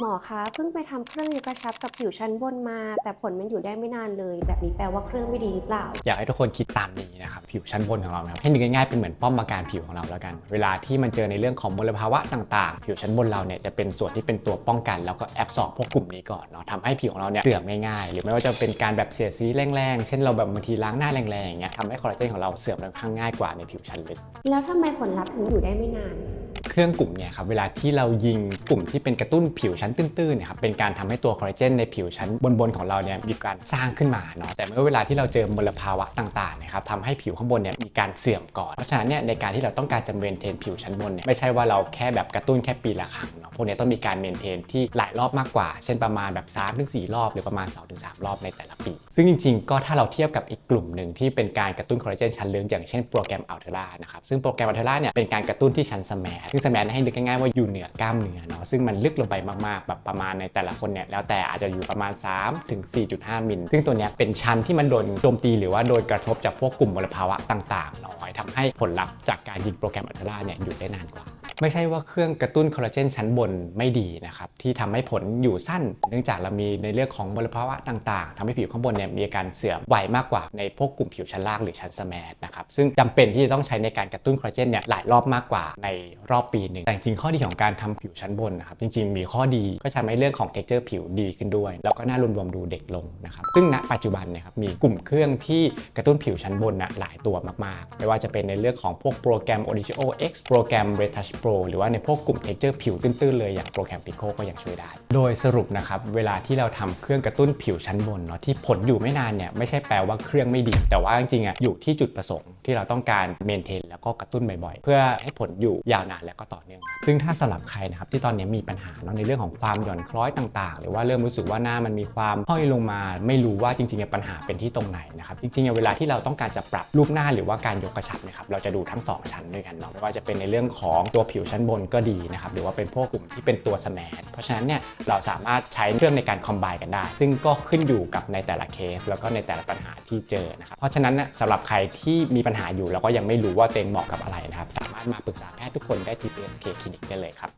หมอคะเพิ่งไปทำเครื่องยกกระชับกับผิวชั้นบนมา แต่ผลมันอยู่ได้ไม่นานเลย แบบนี้แปลว่าเครื่องไม่ดีหรือเปล่า อยากให้ทุกคนคิดตามนี้นะครับผิวชั้นบนของเรานะครับให้นึกง่ายๆเป็นเหมือนป้อมปราการผิวของเราแล้วกัน เวลาที่มันเจอในเรื่องของมลภาวะต่างๆ ผิวชั้นบนเราเนี่ยจะเป็นส่วนที่เป็นตัวป้องกัน แล้วก็แอบสอบพวกกลุ่มนี้ก่อนเนาะทำให้ผิวของเราเนี่ยเสื่อมง่ายๆหรือไม่ว่าจะเป็นการแบบเสียดสีแรงๆเช่นเราแบบบางทีล้างหน้าแรงๆอย่างเงี้ยทำให้คอลลาเจนของเราเสื่อมค่อนข้างง่ายกว่าในผิวชั้นลึกแล้วทำไมผลลัพธ์ถึงอยู่ได้ไม่นาน เครื่องกลุ่มเนี่ยครับเวลาที่เรายิงกลุ่มที่เป็นกระตุ้นผิวชั้นตื้นๆเนะครับเป็นการทำให้ตัวคอลลาเจนในผิวชั้นบนๆของเราเนี่ยมีการสร้างขึ้นมาเนาะแต่เมื่อเวลาที่เราเจอมลภาวะต่างๆนะครับทำให้ผิวข้างบนเนี่ยมีการเสื่อมก่อน เพราะฉะนั้นเนี่ยในการที่เราต้องการจะเมนเทนผิวชั้นบนเนี่ยไม่ใช่ว่าเราแค่แบบกระตุ้นแค่ปีละครั้งเนาะพวกนี้ต้องมีการเมนเทนที่หลายรอบมากกว่า เช่นประมาณแบบ3ถึง4รอบหรือประมาณ2ถึง3รอบในแต่ละปี ซึ่งจริงๆ ก็ถ้าเราเทียบกับอีกกลุ่มหนึ่งที่เป็นการกระตุ้นคอลลาเจนชั้นลึกอย่างเช่นโปรแกรมอัลเทอร่านะครับซึ่งโปรแกรมอัลเทอร่าเนี่ยเป็นการกระตุ้นที่ชั้นสแมทซึ่งสแมทให้นึกง่ายๆว่าอยู่เหนือกล้ามเนื้อเนาะซึ่งมันลึกลงไปมากๆแบบประมาณในแต่ละคนเนี่ยแล้วแต่อาจจะอยู่ประมาณ 3 ถึง 4.5 มิล ซึ่งตัวเนี้ยเป็นชั้นที่มันโดนโจมตีหรือว่าโดนกระทบจากพวกกลุ่มมลภาวะต่างๆน้อยทำให้ผลลัพธ์จากการยิงโปรแกรมอัลตราเนี่ยอยู่ได้นานกว่า ไม่ใช่ว่าเครื่องกระตุ้นคอลลาเจนชั้นบนไม่ดีนะครับที่ทำให้ผลอยู่สั้น เนื่องจากเรามีในเรื่องของมลภาวะต่างๆทำให้ผิวข้างบนเนี่ยมีอาการเสื่อมไวมากกว่าในพวกกลุ่มผิวชั้นล่างหรือชั้นสแมทนะครับซึ่งจำเป็นที่จะต้องใช้ในการกระตุ้นคอลลาเจนเนี่ยหลายรอบมากกว่าในรอบปีหนึ่งแต่จริงข้อดีของการทำผิวชั้นบนนะครับจริงๆ มีข้อดีก็ทำให้เรื่องของ texture ผิวดีขึ้นด้วย แล้วก็หน้ารวมๆดูเด็กลงนะครับซึ่งณปัจจุบันเนี่ยครับมีกลุ่มเครื่องที่กระตุ้นผิวชั้นบนนะหลายตัวมากๆ ไม่ว่าจะเป็นในเรื่องของพวกโปรแกรม Origio X โปรแกรม Retouch Pro หรือว่าในพวกกลุ่ม texture ผิวตื้นๆเลยอย่างโปรแกรม Pico ก็ยังช่วยได้ โดยสรุปนะครับเวลาที่เราทำเครื่องกระตุ้นผิวชั้นบนเนาะที่ผลอยู่ไม่นานเนี่ยไม่ใช่แปลว่าเครื่องไม่ดี แต่ว่าจริงๆอะอยู่ที่จุดประสงค์ที่เราต้องการเมนเทนแล้วก็กระตุ้นบ่อยๆ เพื่อให้ผลอยู่ยาวนานและก็ต่อเนื่อง ซึ่งถ้าสำหรับใครนะครับที่ตอนนี้มีปัญหาเนาะในเรื่องของความหย่อนคล้อยต่าง ๆ หรือว่าเริ่มรู้สึกว่าหน้ามันมีความห้อยลงมา ไม่รู้ว่าจริงๆอะปัญหาเป็นที่ตรงไหนนะครับจริงๆอะเวลาที่เราต้องการจะปรับรูปหน้าหรือว่าการยกกระชับนะครับเราจะดูทั้งสองชั้นด้วยกันเนาะไม่ว่าจะเป็นในเรื่องของตัวผิวชั้นบนก็ดีนะครับหรือว่าเป็นพวกกลุ่มที่เป็นตัวสแนดเพราะฉะนั้นเนี่ยเราสามารถใช้เครื่องในการคอมไบกันได้ ซึ่งก็ขึ้นอยู่กับในแต่ละเคส แล้วก็ในแต่ละปัญหาที่เจอนะครับเพราะฉะนั้นนะสำหรับใครที่มีปัญหาอยู่แล้วก็ยังไม่รู้ว่าตัวเองเหมาะกับอะไรนะครับสามารถมาปรึกษาแพทย์ทุกคนได้ที่ PSK Clinic ได้เลยครับ